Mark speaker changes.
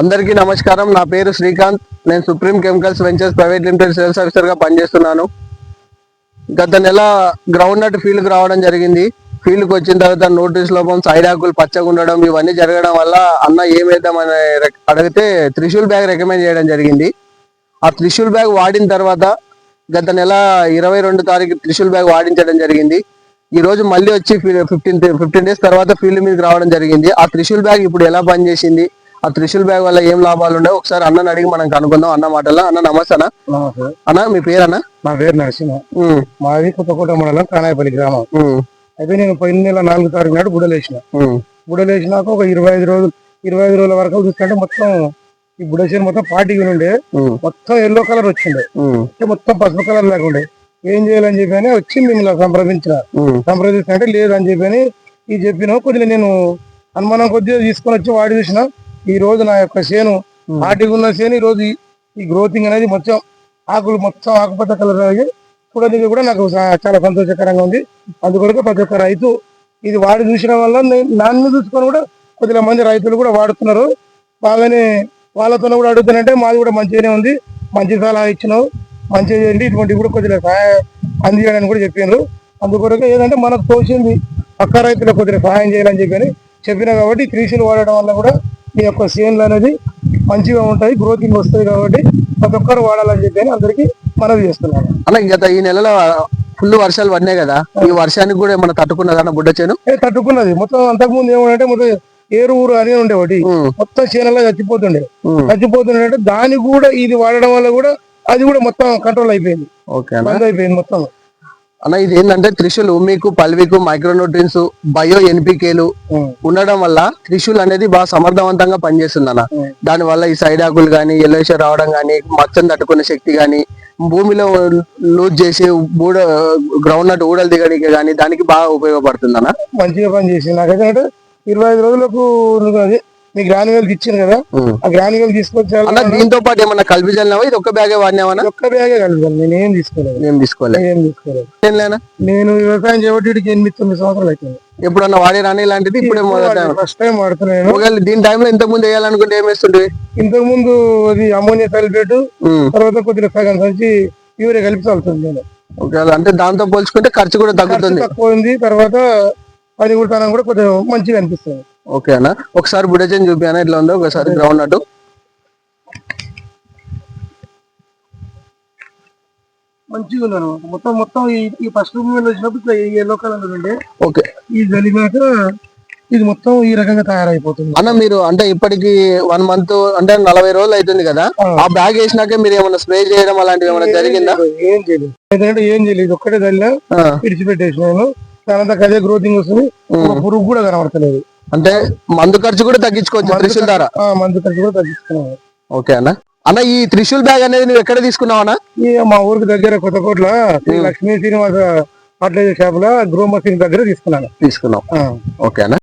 Speaker 1: అందరికీ నమస్కారం. నా పేరు శ్రీకాంత్. నేను supreme chemicals ventures private limited sales ఆఫీసర్గా పనిచేస్తున్నాను. గత నెల గ్రౌండ్ నట్ ఫీల్డ్ రావడం జరిగింది. ఫీల్డ్కి వచ్చిన తర్వాత నోటీస్ లోపం సైడాకులు పచ్చగా ఉండడం ఇవన్నీ జరగడం వల్ల అన్న ఏమేద్దామని అడిగితే త్రిశూల్ బ్యాగ్ రికమెండ్ చేయడం జరిగింది. ఆ త్రిశూల్ బ్యాగ్ వాడిన తర్వాత గత నెల ఇరవై రెండు తారీఖు త్రిశూల్ బ్యాగ్ వాడించడం జరిగింది. ఈ రోజు మళ్ళీ వచ్చి ఫిఫ్టీన్ ఫిఫ్టీన్ డేస్ తర్వాత ఫీల్డ్ మీదకి రావడం జరిగింది. ఆ త్రిశూల్ బ్యాగ్ ఇప్పుడు ఎలా పనిచేసింది? ఆ త్రిశూల్ బ్యాగ్ వల్ల ఏం లాభాలు ఉన్నాయో ఒకసారి అన్నని అడిగి మనం కనుక్కుందాం అన్న మాటల్లో. అన్న నమస్తే అన్న. అన్న మీ పేరు అన్న?
Speaker 2: నా పేరు నరసింహ. మాది కొత్తకోట మండలం కానాయపల్లి గ్రామం. అయితే నేను పోయిన నెల నాలుగు తారీఖు నాడు బుడలేసిన బుడలేసినాక ఒక ఇరవై ఐదు రోజులు ఇరవై ఐదు రోజుల వరకు చూస్తుంటే మొత్తం ఈ బుడసేను మొత్తం పార్టీగా ఉండే. మొత్తం ఎల్లో కలర్ వచ్చిండే. మొత్తం పసుపు కలర్ లేకుండే ఏం చేయాలని చెప్పి వచ్చి మిమ్మల్ని సంప్రదించిన. సంప్రదిస్తే అంటే లేదని చెప్పి ఇది చెప్పిన కొద్దిగా నేను అనుమానం కొద్దిగా తీసుకొని వచ్చి వాడి చూసిన. ఈ రోజు నా యొక్క చేను. పార్టీగా ఉన్న చేను ఈ రోజు ఈ- గ్రోతింగ్ అనేది మొత్తం ఆకులు మొత్తం ఆకుపచ్చ కలర్ అయ్యి చూడడానికి కూడా నాకు చాలా సంతోషకరంగా ఉంది. అందుకొరకు ప్రతి ఒక్క రైతు ఇది వాడి చూసడం వల్ల నేను నన్ను చూసుకొని కూడా కొద్దిగా మంది రైతులు కూడా వాడుతున్నారు. బాగానే వాళ్ళతో కూడా అడుగుతానంటే మాది కూడా మంచిగానే ఉంది. మంచి సలహా ఇచ్చినావు. మంచిగా చేయండి. ఇటువంటి కూడా కొద్దిగా సహాయం అందించడానికి కూడా చెప్పారు అందుకొరకు ఏదంటే మనకు తోచింది పక్క రైతులకు కొద్దిగా సహాయం చేయాలని చెప్పని చెప్పిన కాబట్టి త్రీసీలు వాడడం వల్ల కూడా మీ యొక్క సేన్లు అనేది మంచిగా ఉంటాయి గ్రోతింగ్ వస్తుంది కాబట్టి ప్రతి ఒక్కరు వాడాలని చెప్పి అందరికీ మనవి చేస్తున్నాను.
Speaker 1: అన్న గత ఈ నెలలో ఫుల్ వర్షాలు పడినాయి కదా ఈ వర్షానికి కూడా ఏమన్నా తట్టుకున్నదా బుడ్డ చేను?
Speaker 2: తట్టుకున్నది. మొత్తం అంతకుముందు ఏమంటే మొత్తం ఏరు ఊరు అని ఉండే ఒకటి. మొత్తం చేనల్లో చచ్చిపోతుండే. చచ్చిపోతుండే అంటే దానికి కూడా ఇది వాడడం వల్ల కూడా అది కూడా మొత్తం కంట్రోల్ అయిపోయింది. బంద్ అయిపోయింది మొత్తం.
Speaker 1: అన్న ఇది ఏంటంటే త్రిశూల్ ఉమ్మికు పల్వికు మైక్రోన్యూట్రియన్స్ బయో ఎన్పికేలు. ఉండడం వల్ల త్రిశూల్ అనేది బాగా సమర్థవంతంగా పనిచేస్తుంది అన్న. దాని వల్ల ఈ సైడ్ ఆకులు కానీ ఎల్లోష రావడం కానీ మచ్చను తట్టుకునే శక్తి కానీ భూమిలో లూజ్ చేసి బూడ గ్రౌండ్ నట్ ఊడలు దిగడానికి కానీ దానికి బాగా ఉపయోగపడుతుంది అన్న
Speaker 2: మంచిగా పని నాకైతే ఇరవై ఐదు రోజులకు మీ గ్రానువెల్కి ఇచ్చింది కదా. ఆ గ్రానువెల్ తీసుకొచ్చాను
Speaker 1: అన్న దీంతో పాటు ఏమన్నా కలిపి చల్లినావా ఇది ఒక్క బ్యాగే వాడినావా
Speaker 2: ఒక్క బ్యాగే కలుగుతాను నేను ఏం తీసుకోలేదు.
Speaker 1: ఏం తీసుకోలేదు.
Speaker 2: ఏం తీసుకోలేదు. నేను వ్యవసాయం చేయబట్టి ఎనిమిది తొమ్మిది సంవత్సరాలు అవుతుంది
Speaker 1: ఎప్పుడన్నా వాడే రాని ఇలాంటిది? ఇప్పుడే
Speaker 2: ఫస్ట్ టైం వాడుతున్నాను.
Speaker 1: ఒకవేళ దీని టైంలో ఇంత ముందు వేయాలనుకుంటే ఏం వేస్తుంటివి?
Speaker 2: ఇంతకు ముందు అది అమోనియా సల్ఫేట్. తర్వాత కొద్దిగా సగం సంచి యూరియా కలిపి చల్లుతుంది నేను.
Speaker 1: ఒకవేళ అంటే దాంతో పోల్చుకుంటే ఖర్చు కూడా తగ్గుతుంది.
Speaker 2: తక్కువ ఉంది తర్వాత పని కూడా కూడా కొద్దిగా మంచిగా అనిపిస్తుంది.
Speaker 1: ఓకే అన్న. ఒకసారి బుడజన్ చూపియానా? ఇట్లా ఉందో? ఒకసారి గ్రౌండ్ అటు.
Speaker 2: మంచిగా అనమాట మొత్తం మొత్తం ఈ ఫస్ట్ మూమెంట్ వచ్చినప్పుడు ఇట్లా ఎల్లో కలర్ ఉండే
Speaker 1: ఓకే
Speaker 2: ఈ జలిగాక ఇది మొత్తం ఈ రకంగా తయారైపోతుంది.
Speaker 1: అన్న మీరు అంటే ఇప్పటికి వన్ మంత్ అంటే నలభై రోజులు అవుతుంది కదా?
Speaker 2: ఆ.
Speaker 1: బ్యాగ్ వేసినాకే మీరు ఏమైనా స్ప్రే చేయడం అలాంటివి ఏమైనా జరిగిందా?
Speaker 2: ఏం చేయలేదు. ఎందుకంటే ఏం చేయలేదు. ఒక్కటే
Speaker 1: ఆ,
Speaker 2: విడిచిపెట్టేసినాను. దానంతా అదే గ్రోతింగ్ వస్తుంది పురుగు కూడా కనబడతలేదు.
Speaker 1: అంటే మందు ఖర్చు కూడా తగ్గించుకోవచ్చు త్రిశూల్ ద్వారా
Speaker 2: మందు ఖర్చు కూడా తగ్గిస్తున్నాను
Speaker 1: ఓకే అన్న. అన్న ఈ త్రిశూల్ బ్యాగ్ అనేది నువ్వు ఎక్కడ తీసుకున్నావు
Speaker 2: మా ఊరికి దగ్గర కొత్తకోట్ల శ్రీ లక్ష్మీ శ్రీనివాస ఫర్టిలైజర్ షాప్లో గ్రో మసీన్ దగ్గర తీసుకున్నాను.
Speaker 1: తీసుకున్నావు. ఓకే అన్న.